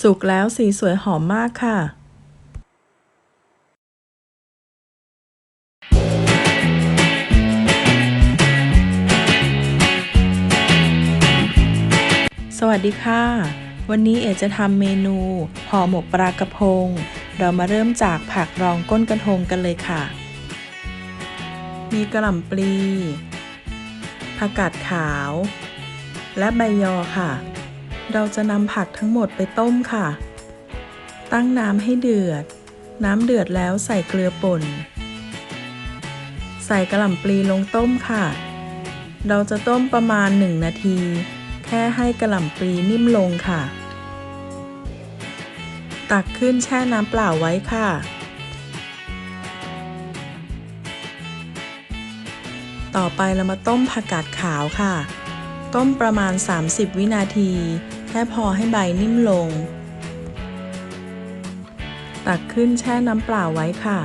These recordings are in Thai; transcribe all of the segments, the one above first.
สุกแล้วสีสวยหอมมากค่ะสวัสดีค่ะ วันนี้เอ๋จะทำเมนูห่อหมกปลากระพง เรามาเริ่มจากผักรองก้นกระทงกันเลยค่ะ มีกระหล่ำปลีผักกาดขาว และใบยอค่ะ เราจะนำผักทั้งหมดไปต้มค่ะ ตั้งน้ำให้เดือด น้ำเดือดแล้วใส่เกลือป่น ใส่กระหล่ำปลีลงต้มค่ะ เราจะต้มประมาณ 1 นาที แค่ให้กระหล่ำปลีนิ่มลงค่ะ ตักขึ้นแช่น้ำเปล่าไว้ค่ะ ต่อไปเรามาต้มผักกาดขาวค่ะต้มประมาณ 30 วินาที แค่พอให้ใบนิ่มลง ตักขึ้นแช่น้ำเปล่าไว้ค่ะ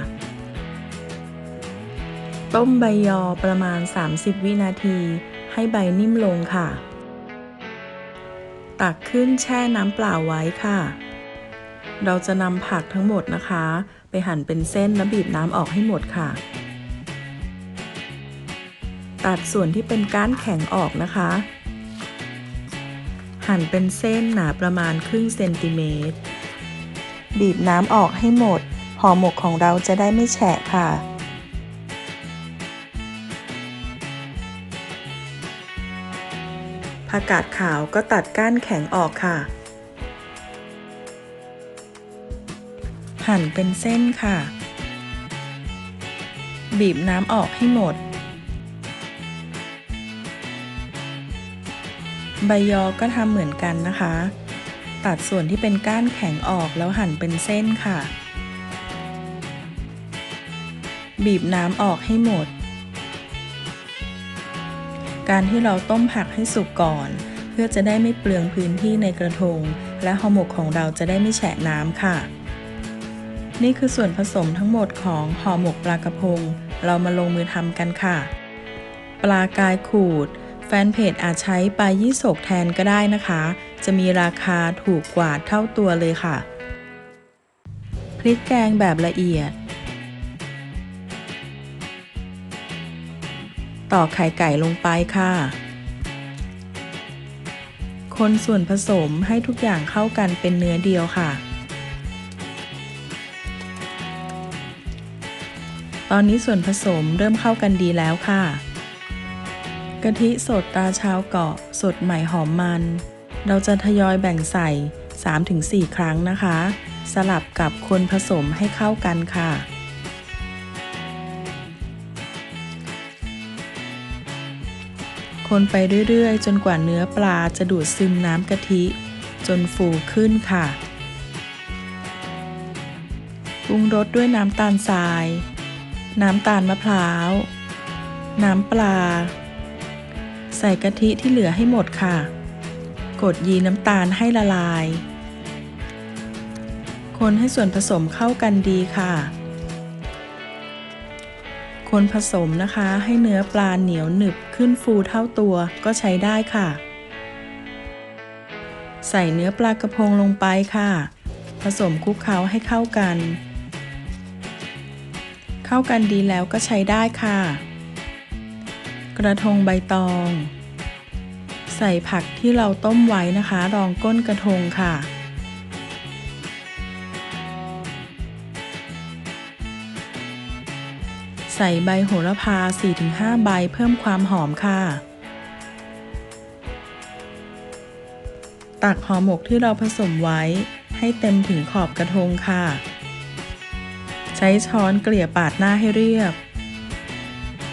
ต้มใบยอประมาณ 30 วินาที ให้ใบนิ่มลงค่ะ ตักขึ้นแช่น้ำเปล่าไว้ค่ะ เราจะนำผักทั้งหมดนะคะ ไปหั่นเป็นเส้นและบีบน้ำออกให้หมดค่ะ ตัดส่วนที่เป็นก้านแข็งออกนะคะ หั่นเป็นเส้นหนาประมาณครึ่งเซนติเมตร บีบน้ำออกให้หมด ห่อหมกของเราจะได้ไม่แฉะค่ะ ผักกาดขาวก็ตัดก้านแข็งออกค่ะ หั่นเป็นเส้นค่ะ บีบน้ำออกให้หมด ใบยอก็ทำเหมือนกันนะคะ ตัดส่วนที่เป็นก้านแข็งออกแล้วหั่นเป็นเส้นค่ะ บีบน้ำออกให้หมด การที่เราต้มผักให้สุกก่อน เพื่อจะได้ไม่เปลืองพื้นที่ในกระทง และห่อหมกของเราจะได้ไม่แฉะน้ำค่ะ นี่คือส่วนผสมทั้งหมดของห่อหมกปลากระพง เรามาลงมือทำกันค่ะ ปลากายขูด ฟนเพจอาจใช้ปลายี่สกแทนก็ได้นะคะ จะมีราคาถูกกว่าเท่าตัวเลยค่ะ พริกแกงแบบละเอียด ตอกไข่ไก่ลงไปค่ะ คนส่วนผสมให้ทุกอย่างเข้ากันเป็นเนื้อเดียวค่ะ ตอนนี้ส่วนผสมเริ่มเข้ากันดีแล้วค่ะ กะทิสดตาเช้าเกาะ สดใหม่หอมมัน เราจะทยอยแบ่งใส่ 3-4 ครั้งนะคะ สลับกับคนผสมให้เข้ากันค่ะคนไปเรื่อยๆ จนกว่าเนื้อปลาจะดูดซึมน้ำกะทิ จนฟูขึ้นค่ะปรุงรสด้วยน้ำตาลทราย น้ำตาลมะพร้าว น้ำปลา ส่กะทิที่เหลือให้หมดค่ะ กดยีน้ำตาลให้ละลาย คนให้ส่วนผสมเข้ากันดีค่ะ คนผสมนะคะให้เนื้อปลาเหนียวหนึบขึ้นฟูเท่าตัวก็ใช้ได้ค่ะ ใส่เนื้อปลากระพงลงไปค่ะ ผสมคลุกเคล้าให้เข้ากัน เข้ากันดีแล้วก็ใช้ได้ค่ะกระทงใบตอง ใส่ผักที่เราต้มไว้นะคะ รองก้นกระทงค่ะ ใส่ใบโหระพา 4-5 ใบเพิ่มความหอมค่ะ ตักห่อหมกที่เราผสมไว้ให้เต็มถึงขอบกระทงค่ะ ใช้ช้อนเกลี่ยปาดหน้าให้เรียบ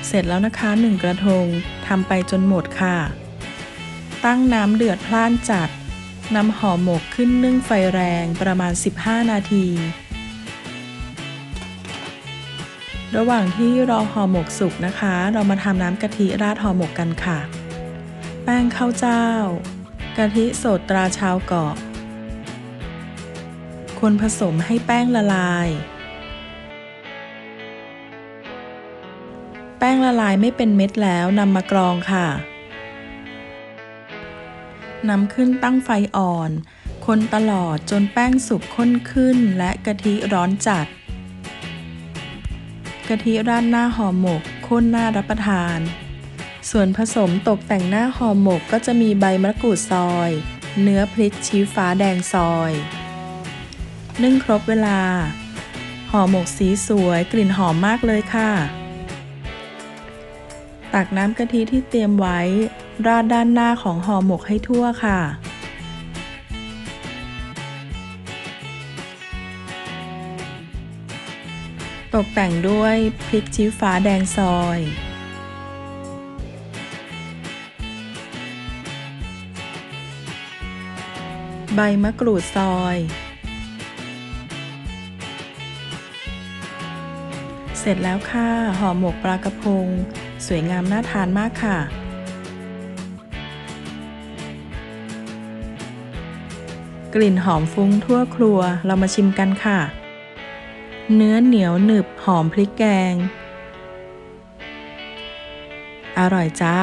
เสร็จแล้วนะคะหนึ่งกระทงทำไปจนหมดค่ะ ตั้งน้ำเดือดพล่านจัดนำห่อหมกขึ้นนึ่งไฟแรงประมาณ 15 นาที ระหว่างที่รอห่อหมกสุกนะคะ เรามาทำน้ำกะทิราดห่อหมกกันค่ะ แป้งข้าวเจ้ากะทิสดตราชาวเกาะคนผสมให้แป้งละลาย แป้งละลายไม่เป็นเม็ดแล้วนำมากรองค่ะ นำขึ้นตั้งไฟอ่อน คนตลอดจนแป้งสุกข้นขึ้นและกะทิร้อนจัด กะทิราดหน้าห่อหมกข้นน่ารับประทาน ส่วนผสมตกแต่งหน้าห่อหมกก็จะมีใบมะกรูดซอย เนื้อพริกชี้ฟ้าแดงซอย นึ่งครบเวลา ห่อหมกสีสวยกลิ่นหอมมากเลยค่ะ ตักน้ำกะทิที่เตรียมไว้ ราดด้านหน้าของห่อหมกให้ทั่วค่ะ ตกแต่งด้วยพริกชี้ฟ้าแดงซอยใบมะกรูดซอย เสร็จแล้วค่ะห่อหมกปลากระพง สวยงามน่าทานมากค่ะ กลิ่นหอมฟุ้งทั่วครัวเรามาชิมกันค่ะ เนื้อเหนียวหนึบหอมพริกแกง อร่อยจ้า